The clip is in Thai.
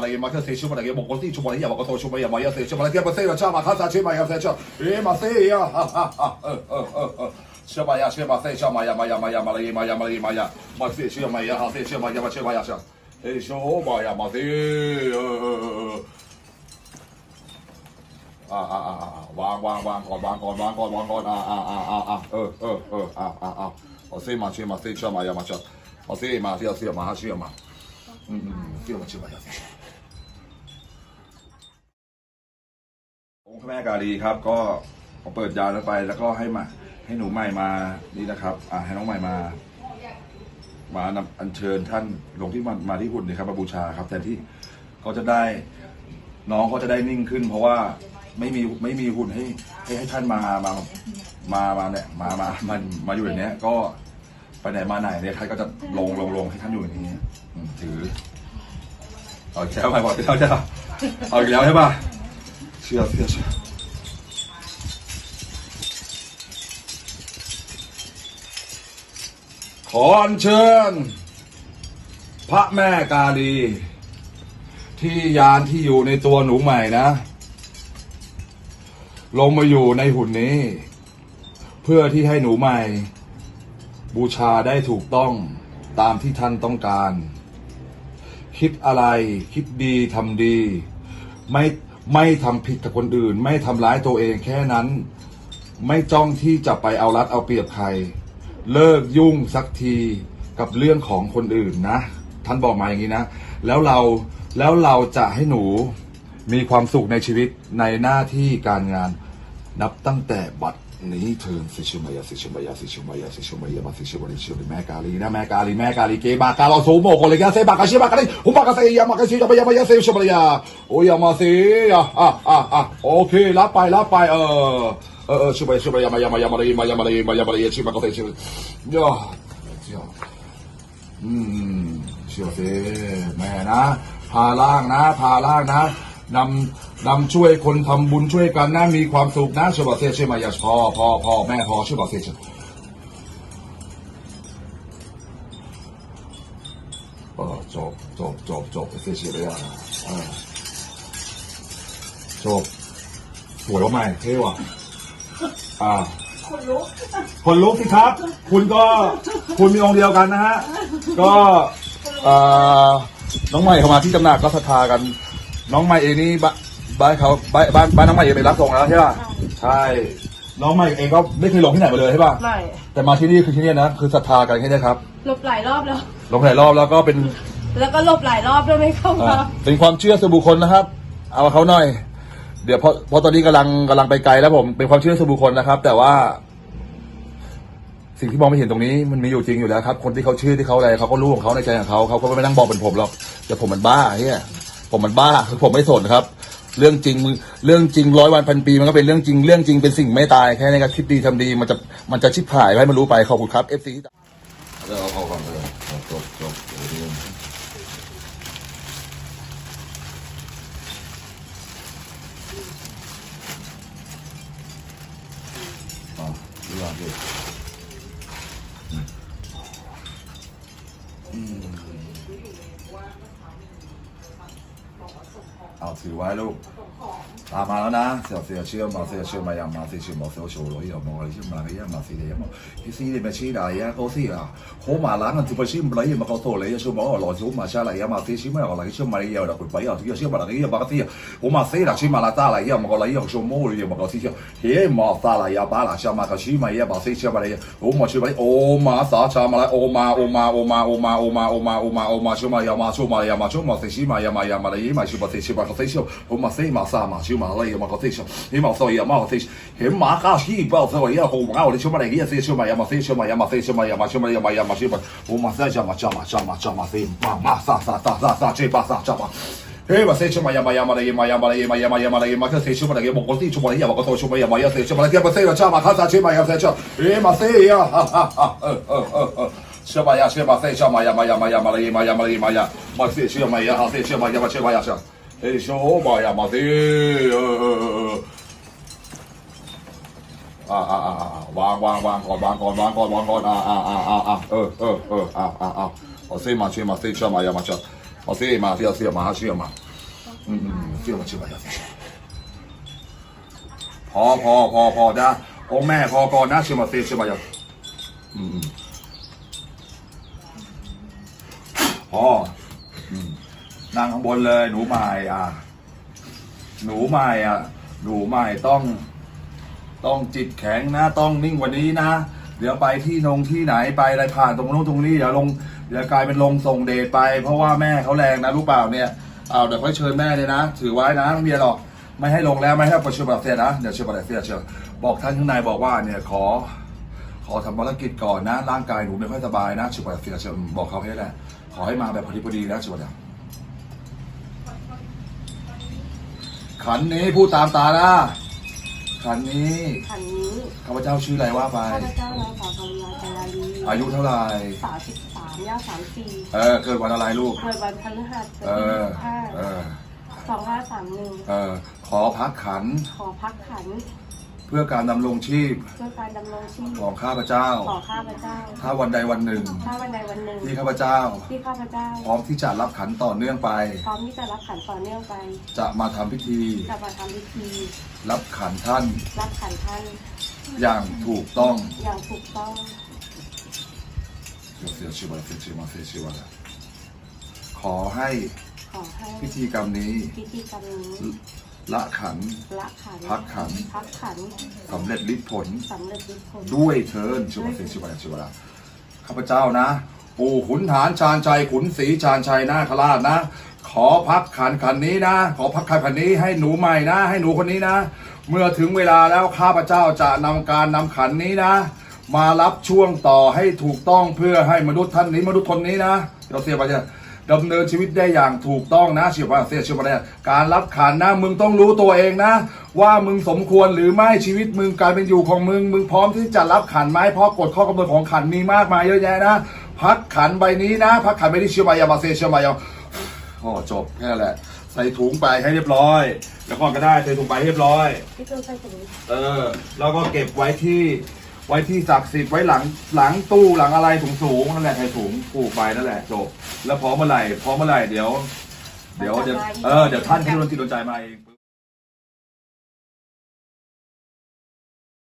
来，我唱四川，我来唱蒙古，四川嘛呀，蒙古四川嘛呀，嘛呀四川，来听我唱嘛哈四川嘛呀四川，哎，嘛呀，哈哈哈，四川呀，四川嘛呀，嘛呀嘛呀嘛呀，来听嘛呀来听嘛呀，四川嘛呀，四川嘛呀，四川，哎，四川嘛呀，四川，啊啊啊啊，玩玩玩玩玩玩玩玩玩，啊啊啊啊，呃呃呃，啊啊啊，四川嘛呀，四川嘛呀嘛呀，四川，四川，四川嘛，四川。 อืมอืมเสียมาเชื่อมาอย่าเสียองค์พระแม่กาลีครับ ก็เปิดยาแล้วไป แล้วก็ให้มา ให้หนูใหม่มานี่นะครับ อ่าให้น้องใหม่มา มานำอัญเชิญท่านลงที่มามาที่หุ่นนี่ครับมาบูชาครับแทนที่เขาจะได้น้องเขาจะได้นิ่งขึ้น เพราะว่าไม่มีไม่มีหุ่นให้ให้ให้ท่านมามามามาเนี่ยมามามามาอยู่อย่างเนี้ยก็ ไปไหนมาไหนเนี่ยใครก็จะลงลงลงให้ท่านอยู่อย่างนี้อืมถือเอาอีกแล้วไปบอกแล้วจะเอาอีกแล้วใช่ป่ะเชื่อเชื่อเชื่อขออัญเชิญ พระแม่กาลี ที่ยานที่อยู่ในตัวหนูใหม่นะ ลงมาอยู่ในหุ่นนี้ เพื่อที่ให้หนูใหม่ บูชาได้ถูกต้องตามที่ท่านต้องการ คิดอะไรคิดดีทำดี ไม่ไม่ทำผิดกับคนอื่น ไม่ทำร้ายตัวเองแค่นั้น ไม่จ้องที่จะไปเอารัดเอาเปรียบใคร เลิกยุ่งสักทีกับเรื่องของคนอื่นนะ ท่านบอกมาอย่างนี้นะ แล้วเราแล้วเราจะให้หนูมีความสุขในชีวิตในหน้าที่การงานนับตั้งแต่บัด นี่เทินสิชมายาสิชมายาสิชมายาสิชมายามาสิชมาลิชมแม่กาลีนะแม่กาลีแม่กาลีเกบากาลอสูโมโคเลกาเซบากาชิบากาลีหุบากาเซยามากาชิยามายามายาเซชมายาโอยามาเซอะอะอะอะโอเครับไปรับไปเออเออเออชิบายชิบายามายามายามาลีมายามาลีมายามาลีชิบากาเซชิบย่อยวอืมเชียวเซแม่นะพาล่างนะพาล่างนะ นำนำช่วยคนทำบุญช่วยกันนะมีความสุขนะช่วยบอกเสียช่วยมาอย่าพอพอพอแม่พอช่วยบอกเสียช่วยเออจบจบจบจบเสียเสียเลยอะเออจบสวยว่าไหมเท่ว่ะอ่าคนลุกคนลุกสิครับ คุณก็คุณมีองค์เดียวกันนะฮะ ก็เอ่อน้องใหม่เข้ามาที่ตำหนักก็ศรัทธากัน น้องใหม่เองนี่บ้านบ้านเขาบ้านบ้านบ้านน้องใหม่เองไปรับส่งแล้วใช่ป่ะใช่น้องใหม่เองก็ไม่เคยลงที่ไหนมาเลยใช่ป่ะไม่แต่มาที่นี่คือที่นี่นะคือศรัทธากันแค่นี้ครับหลบหลายรอบแล้ว ลงหลายรอบแล้วก็เป็นแล้วก็หลบหลายรอบด้วยไม่เข้าอ่ามาเป็นความเชื่อส่วนบุคคลนะครับ เอาเขาหน่อย เดี๋ยวเพราะเพราะตอนนี้กำลังกำลังไปไกลแล้วผมเป็นความเชื่อส่วนบุคคลนะครับ แต่ว่า สิ่งที่มองไม่เห็นตรงนี้มันมีอยู่จริงอยู่แล้วครับ คนที่เขาเชื่อที่เขาอะไรเขาก็รู้ของเขาในใจของเขาเขาก็ไม่นั่งบอกเป็นผมหรอกแต่ผมมันบ้าเฮีย ผมมันบ้าคือผมไม่สนครับ เรื่องจริงเรื่องจริงร้อยวันพันปีมันก็เป็นเรื่องจริงเรื่องจริงเป็นสิ่งไม่ตายแค่นี้ก็คิดดีทำดีมันจะมันจะชิบหายให้มันรู้ไปขอบคุณครับเอฟซีเอาเอาก่อนเลยจบจบอ่าดูอะดูอืม เอาถือไว้ลูก ตามมาแล้วนะเสียเสียเชื่อมาเสียเชื่อมายามาเสียเชื่อมาเสียโชว์เลยอย่ามองอะไรเชื่อมาเลยอย่ามาเสียอย่ามองที่ซีเนี่ยไม่ชี้ได้ยะเขาสิอะโคมาล้างกันที่ไปชี้มาเลยมาเขาโตเลยเชื่อมาอ๋อหล่อชูมาชาเลยย่ามาเสียชี้มาอะไรเชื่อมาเลยย่าเราไปอะที่เชื่อมาอะไรย่ามาเสียโคมาเสียละชี้มาละตาเลยย่ามาเขาเลยอย่าชั่วโมงเลยย่ามาเขาเสียเฮ้ยมาตาเลยย่าบ้าละชามาเขาชี้มาอย่ามาเสียเชื่อมาเลยโอ้มาเชื่อมาเลยโอ้มาสาชามาเลยโอ้มาโอ้มาโอ้มาโอ้มาโอ้มาโอ้มาโอ้มาโอ้มาเชื่อมาย่ามาชั่วมาย่ามาชั่วมาเสียชี้มาย่ามาย่ามาเลยย่ามาเชื่อมาเสียชื่อมาเขาเสียโอ้มาเสียมาสามาเชื่อ马拉雅马克西上，黑马索伊亚马克西，黑马卡西巴索伊亚库马奥里丘马雷吉亚西丘马亚马西丘马亚马西丘马亚马丘马亚马亚马西巴，乌马塞加马加马加马加马西马马萨萨萨萨萨杰巴萨加马。哎，嘛，谁出嘛？呀嘛呀嘛嘞，呀嘛呀嘛嘞，呀嘛呀嘛呀嘛嘞，呀嘛叫谁出嘛嘞？呀嘛我自己出嘛嘞，呀嘛我多出嘛，呀嘛要谁出嘛嘞？呀嘛谁要唱嘛？看啥出嘛？要谁唱？哎嘛谁呀？哈哈哈！呃呃呃呃，出嘛呀？出嘛谁唱嘛？呀嘛呀嘛呀嘛嘞，呀嘛呀嘛嘞，呀嘛，嘛谁出嘛呀？好谁出嘛？呀嘛出嘛呀唱？哎，小蚂蚁啊啊啊啊！王王王，王冠王冠王冠王冠啊啊啊啊！呃呃呃啊啊啊！哦，芝麻芝麻芝麻芝麻呀，芝麻芝麻芝麻芝麻啊！嗯嗯嗯，芝麻芝麻。好，好，好，好，得，公妈，好冠，拿芝麻，芝麻呀，嗯嗯。哦。 นั่งข้างบนเลย หนูใหม่อะ หนูใหม่อะ หนูใหม่ต้อง ต้องจิตแข็งนะ ต้องนิ่งกว่านี้นะ เดี๋ยวไปที่นงที่ไหนไปอะไรผ่านตรงโน้นตรงนี้ เดี๋ยวลงเดี๋ยวกลายเป็นลงส่งเดชไป เพราะว่าแม่เขาแรงนะรู้เปล่าเนี่ยเอาเดี๋ยวค่อยเชิญแม่เลยนะ ถือไว้นะไม่มีอะไรหรอกไม่ให้ลงแล้วไม่ให้ประชุมแบบเสียนะเดี๋ยวเชิญแบบเสียเชิญบอกท่านข้างในบอกว่าเนี่ยขอ ขอทำภารกิจก่อนนะ ร่างกายหนูไม่ค่อยสบายนะเชิญแบบเสียเชิญบอกเขาให้แหละขอให้มาแบบพอดีพอดีนะเชิญแบบ ขันนี้พูดตามตานะขันนี้ขันนี้ข้าพเจ้าชื่ออะไรว่าไปข้าพเจ้านางสาวกำยาจาราลีอายุเท่าไหร่สามสิบสามย่างสามสี่เออเกิดวันอะไรลูกเกิดวันพฤหัสบเอดีอห้าเออสองห้าสามหนึ่งเออขอพักขัน ขอพักขัน เพื่อการดำรงชีพเพื่อการดำรงชีพของข้าพเจ้า ขอข้าพเจ้าถ้าวันใดวันหนึ่ง ถ้าวันใดวันหนึ่งที่ข้าพเจ้า ที่ข้าพเจ้า พร้อมที่จะรับขันต่อเนื่องไป พร้อมที่จะรับขันต่อเนื่องไป จะมาทำพิธี จะมาทำพิธี รับขันท่านรับขันท่านอย่างถูกต้องอย่างถูกต้อง เดี๋ยวเสียชื่อวันเสียชื่อมาเสียชื่อวันขอให้ขอให้พิธีกรรมนี้พิธีกรรมนี้ ละขันละขันพักขันพักขันสำเร็จฤทธิผล สำเร็จฤทธิ์ผลด้วยเทินชื่อว่าเสียชื่อว่าชื่อว่าข้าพเจ้านะ ปู่ขุนหารชาญชัยขุนศรีชาญชัยนาคราชนะ ขอพักขันขันนี้นะ ขอพักขันขันนี้ให้หนูใหม่นะ ให้หนูคนนี้นะ เมื่อถึงเวลาแล้วข้าพเจ้าจะนำการนำขันนี้นะ มารับช่วงต่อให้ถูกต้องเพื่อให้มนุษย์ท่านนี้มนุษย์คนนี้นะเราเสียไปเนี่ย ดำเนินชีวิตได้อย่างถูกต้องนะเชื่อว่าเสียเชื่อว่าเนี่ยการรับขันนะมึงต้องรู้ตัวเองนะ ว่ามึงสมควรหรือไม่ชีวิตมึงการเป็นอยู่ของมึง มึงพร้อมที่จะรับขันไหมเพราะกฎข้อกำหนดของขันมีมากมายเยอะแยะนะ พักขันใบนี้นะ พักขันใบนี้เชื่อมายาบาเซเชื่อมายาโอ้จบแค่นั้นแหละ ใส่ถุงไปให้เรียบร้อยแล้วก่อนก็ได้ใส่ถุงไปให้เรียบร้อยพี่เจ้าใส่ถุงเออแล้วก็เก็บไว้ที่ ไว้ที่ศักดิ์สิทธิ์ไว้หลังหลังตู้หลังอะไรถุงสูงนั่นแหละใส่ถุงผูกไปนั่นแหละจบแล้วพร้อมเมื่อไหร่พร้อมเมื่อไหร่เดี๋ยว เดี๋ยวเดี๋ยวเออเดี๋ยวท่านที่โดนจิตโดนใจมาเอง